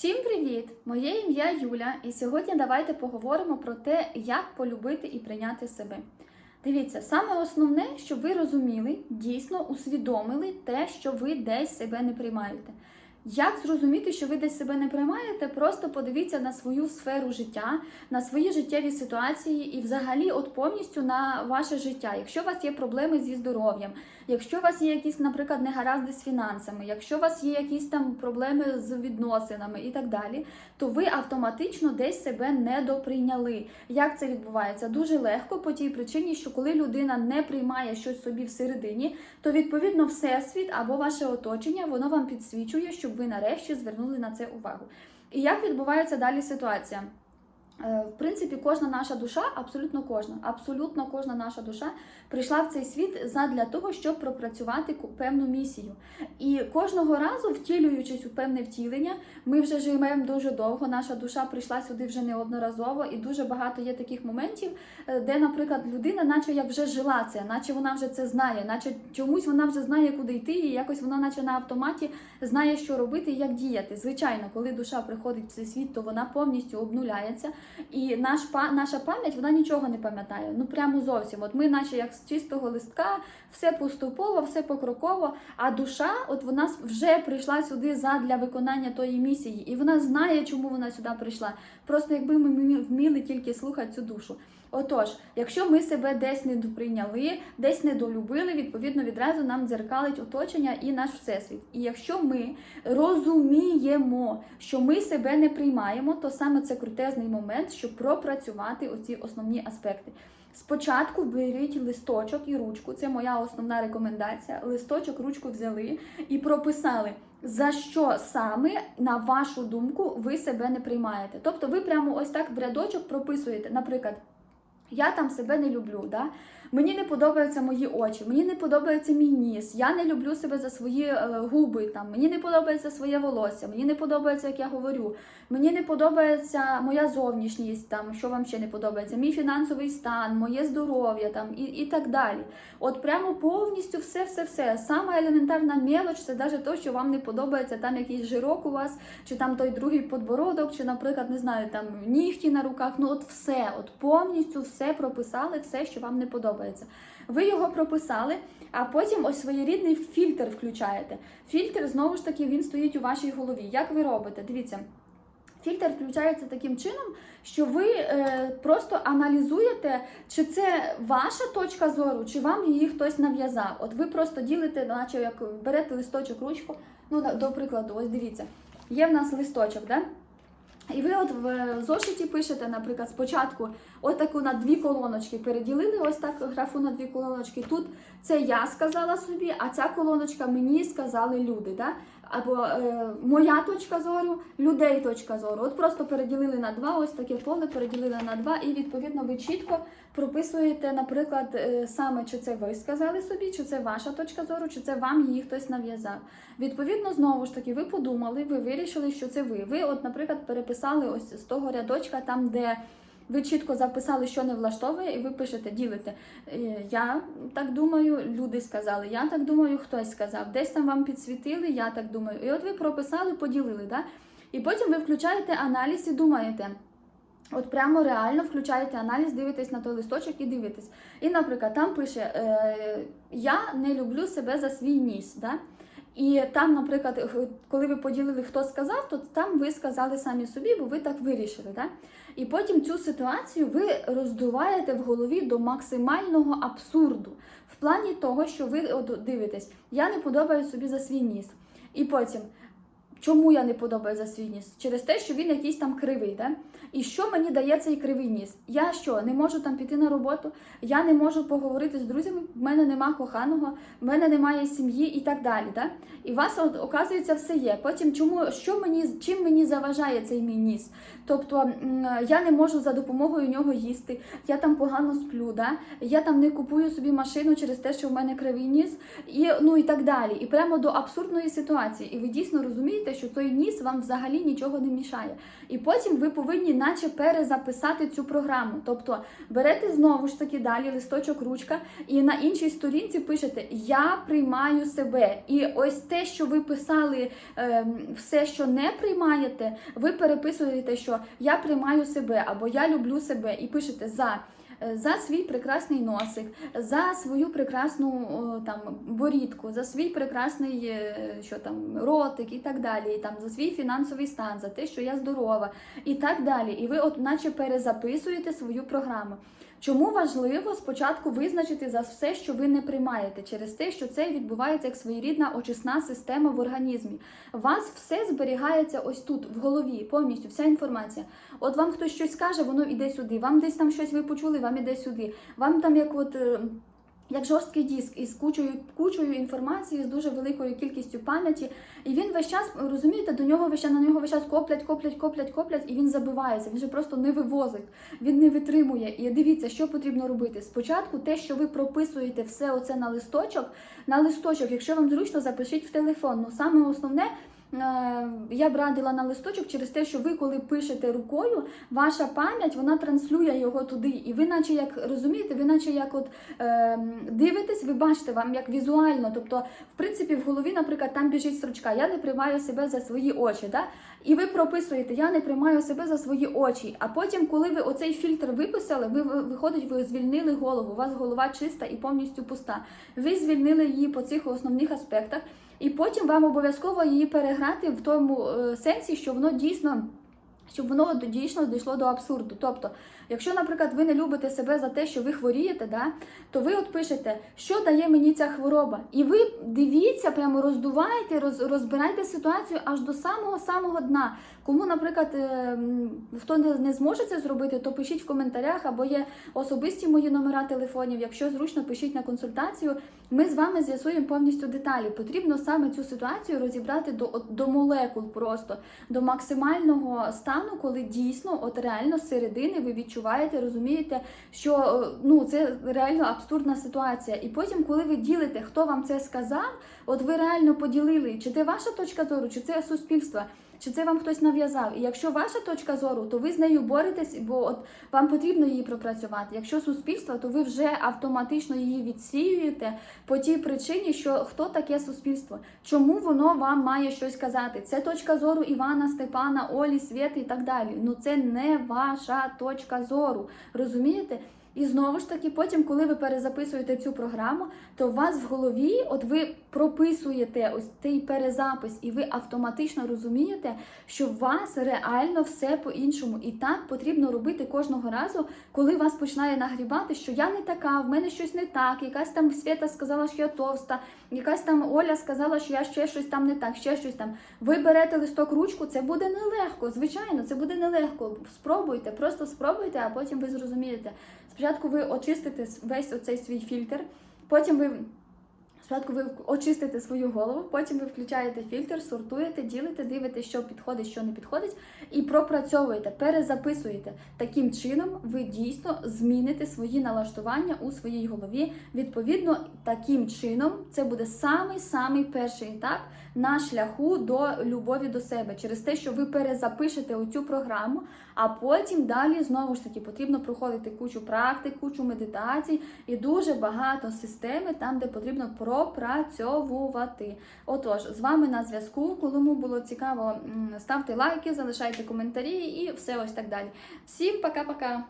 Всім привіт! Моє ім'я Юля, і сьогодні давайте поговоримо про те, як полюбити і прийняти себе. Дивіться, саме основне, щоб ви розуміли, дійсно усвідомили те, що ви десь себе не приймаєте. Як зрозуміти, що ви десь себе не приймаєте? Просто подивіться на свою сферу життя, на свої життєві ситуації і, взагалі, от повністю на ваше життя. Якщо у вас є проблеми зі здоров'ям, якщо у вас є якісь, наприклад, негаразди з фінансами, якщо у вас є якісь там проблеми з відносинами і так далі, то ви автоматично десь себе недоприйняли. Як це відбувається? Дуже легко по тій причині, що коли людина не приймає щось собі всередині, то відповідно всесвіт або ваше оточення воно вам підсвічує, щоб ви нарешті звернули на це увагу. І як відбувається далі ситуація? Е, В принципі, кожна наша душа, абсолютно кожна, абсолютно кожна наша душа прийшла в цей світ задля того, щоб пропрацювати певну місію. І кожного разу, втілюючись у певне втілення, ми вже живемо дуже довго. Наша душа прийшла сюди вже неодноразово, і дуже багато є таких моментів, е, де, наприклад, людина, наче як вже жила це, наче вона вже це знає, наче чомусь вона вже знає, куди йти, і якось вона, наче на автоматі, знає, що робити і як діяти. Звичайно, коли душа приходить в цей світ, то вона повністю обнуляється. І наш наша пам'ять вона нічого не пам'ятає. Ну прямо зовсім. От ми, наче як з чистого листка, все поступово, все покроково. А душа, от вона вже прийшла сюди задля виконання тої місії, і вона знає, чому вона сюди прийшла. Просто якби ми вміли тільки слухати цю душу. Отож, якщо ми себе десь не доприйняли, десь недолюбили, відповідно відразу нам дзеркалить оточення і наш всесвіт. І якщо ми розуміємо, що ми себе не приймаємо, то саме це крутезний момент, щоб пропрацювати оці основні аспекти. Спочатку беріть листочок і ручку, це моя основна рекомендація. Листочок, ручку взяли і прописали, за що саме, на вашу думку, ви себе не приймаєте. Тобто ви прямо ось так в рядочок прописуєте, наприклад. Я там себе не люблю, да? Мені не подобаються мої очі, мені не подобається мій ніс, я не люблю себе за свої е, губи, там, мені не подобається своє волосся, мені не подобається, як я говорю, мені не подобається моя зовнішність, там, що вам ще не подобається, мій фінансовий стан, моє здоров'я там, і, і так далі. От прямо повністю все-все-все. Сама елементарна мелоч це навіть те, що вам не подобається, там якийсь жирок у вас, чи там той другий подбородок, чи, наприклад, не знаю, там нігті на руках. Ну, от все, от повністю все прописали, все, що вам не подобається. Ви його прописали, а потім ось своєрідний фільтр включаєте. Фільтр знову ж таки він стоїть у вашій голові. Як ви робите? Дивіться. Фільтр включається таким чином, що ви е, просто аналізуєте, чи це ваша точка зору, чи вам її хтось нав'язав. От ви просто ділите, наче як берете листочок, ручку. Ну, до прикладу, ось дивіться, є в нас листочок, да? І ви от в зошиті пишете, наприклад, спочатку отаку на дві колоночки переділили, ось так графу на дві колоночки. Тут це я сказала собі, а ця колоночка мені сказали люди. Да? Або е, моя точка зору, людей точка зору. От просто переділили на два, ось таке поле переділили на два, і відповідно ви чітко прописуєте, наприклад, е, саме чи це ви сказали собі, чи це ваша точка зору, чи це вам її хтось нав'язав. Відповідно, знову ж таки, ви подумали, ви вирішили, що це ви. Ви, от, наприклад, переписали ось з того рядочка, там, де ви чітко записали, що не влаштовує, і ви пишете, ділите. Е, Я так думаю, люди сказали, я так думаю, хтось сказав. Десь там вам підсвітили, я так думаю. І от ви прописали, поділили. Да? І потім ви включаєте аналіз і думаєте. От прямо реально включаєте аналіз, дивитесь на той листочок і дивитесь. І, наприклад, там пише: е, Я не люблю себе за свій ніс. Да? І там, наприклад, коли ви поділили, хто сказав, то там ви сказали самі собі, бо ви так вирішили. Да? І потім цю ситуацію ви роздуваєте в голові до максимального абсурду. В плані того, що ви дивитесь, я не подобаю собі за свій ніс. І потім, чому я не подобаю за свій ніс? Через те, що він якийсь там кривий. Да? І що мені дає цей кривий ніс? Я що, не можу там піти на роботу, я не можу поговорити з друзями, в мене нема коханого, в мене немає сім'ї і так далі. Да? І у вас от, оказується все є. Потім чому що мені чим мені заважає цей мій ніс? Тобто я не можу за допомогою нього їсти, я там погано сплю, да? я там не купую собі машину через те, що в мене кривий ніс, і ну і так далі. І прямо до абсурдної ситуації. І ви дійсно розумієте, зрозумієте, що той ніс вам взагалі нічого не мішає. І потім ви повинні, наче, перезаписати цю програму. Тобто берете знову ж таки далі листочок, ручка, і на іншій сторінці пишете Я приймаю себе. І ось те, що ви писали, е, все, що не приймаєте, ви переписуєте, що я приймаю себе або я люблю себе, і пишете за. Е, За свій прекрасний носик, за свою прекрасну там борідку, за свій прекрасний е, що там ротик і так далі, і там за свій фінансовий стан, за те, що я здорова, і так далі. І ви, от, наче, перезаписуєте свою програму. Чому важливо спочатку визначити за все, що ви не приймаєте, через те, що це відбувається як своєрідна очисна система в організмі. Вас все зберігається ось тут, в голові, повністю вся інформація. От вам хтось щось каже, воно йде сюди. Вам десь там щось ви почули, вам іде сюди. Вам там як от. Як жорсткий диск із кучою, кучою інформації, з дуже великою кількістю пам'яті, і він весь час, розумієте, до нього весь час, на нього весь час коплять, коплять, коплять, коплять, і він забивається. Він же просто не вивозить, він не витримує. І дивіться, що потрібно робити. Спочатку те, що ви прописуєте все оце на листочок, на листочок, якщо вам зручно, запишіть в телефон. Ну саме основне. Е, Я б радила на листочок через те, що ви, коли пишете рукою, ваша пам'ять вона транслює його туди, і ви, наче як розумієте, ви наче як от е, дивитесь, ви бачите вам як візуально. Тобто, в принципі, в голові, наприклад, там біжить строчка, я не приймаю себе за свої очі. Да? І ви прописуєте, я не приймаю себе за свої очі. А потім, коли ви оцей фільтр виписали, ви ви- виходить, ви звільнили голову. У вас голова чиста і повністю пуста. Ви звільнили її по цих основних аспектах, і потім вам обов'язково її переграти в тому е, сенсі, що воно дійсно. Щоб воно дійсно дійшло до абсурду. Тобто, якщо, наприклад, ви не любите себе за те, що ви хворієте, да, то ви от пишете, що дає мені ця хвороба. І ви дивіться, прямо роздуваєте, роз, розбирайте ситуацію аж до самого самого дна. Кому, наприклад, е, хто не, не зможе це зробити, то пишіть в коментарях або є особисті мої номера телефонів. Якщо зручно, пишіть на консультацію. Ми з вами з'ясуємо повністю деталі. Потрібно саме цю ситуацію розібрати до, до молекул просто до максимального стану, коли дійсно, от реально з середини ви відчуваєте, розумієте, що е, ну це реально абсурдна ситуація. І потім, коли ви ділите, хто вам це сказав, от ви реально поділили, чи це ваша точка зору, чи це суспільство. Чи це вам хтось нав'язав? І якщо ваша точка зору, то ви з нею боретесь, бо от вам потрібно її пропрацювати. Якщо суспільство, то ви вже автоматично її відсіюєте по тій причині, що хто таке суспільство, чому воно вам має щось казати. Це точка зору Івана, Степана, Олі, Свєти і так далі. Ну це не ваша точка зору. Розумієте? І знову ж таки, потім, коли ви перезаписуєте цю програму, то у вас в голові, от ви прописуєте ось цей перезапис, і ви автоматично розумієте, що у вас реально все по-іншому. І так потрібно робити кожного разу, коли вас починає нагрібати, що я не така, в мене щось не так, якась там Свята сказала, що я товста, якась там Оля сказала, що я ще щось там не так, ще щось там. Ви берете листок ручку, це буде нелегко. Звичайно, це буде нелегко. Спробуйте, просто спробуйте, а потім ви зрозумієте. Спочатку ви очистите весь оцей свій фільтр, потім ви. Спочатку ви очистите свою голову, потім ви включаєте фільтр, сортуєте, ділите, дивитесь, що підходить, що не підходить, і пропрацьовуєте, перезаписуєте. Таким чином ви дійсно зміните свої налаштування у своїй голові. Відповідно, таким чином це буде самий-самий перший етап на шляху до любові до себе, через те, що ви перезапишете оцю програму, а потім далі знову ж таки потрібно проходити кучу практик, кучу медитацій і дуже багато системи там, де потрібно пропрацьовувати. Отож, з вами на зв'язку. Кому було цікаво, ставте лайки, залишайте коментарі і все ось так далі. Всім пока-пока!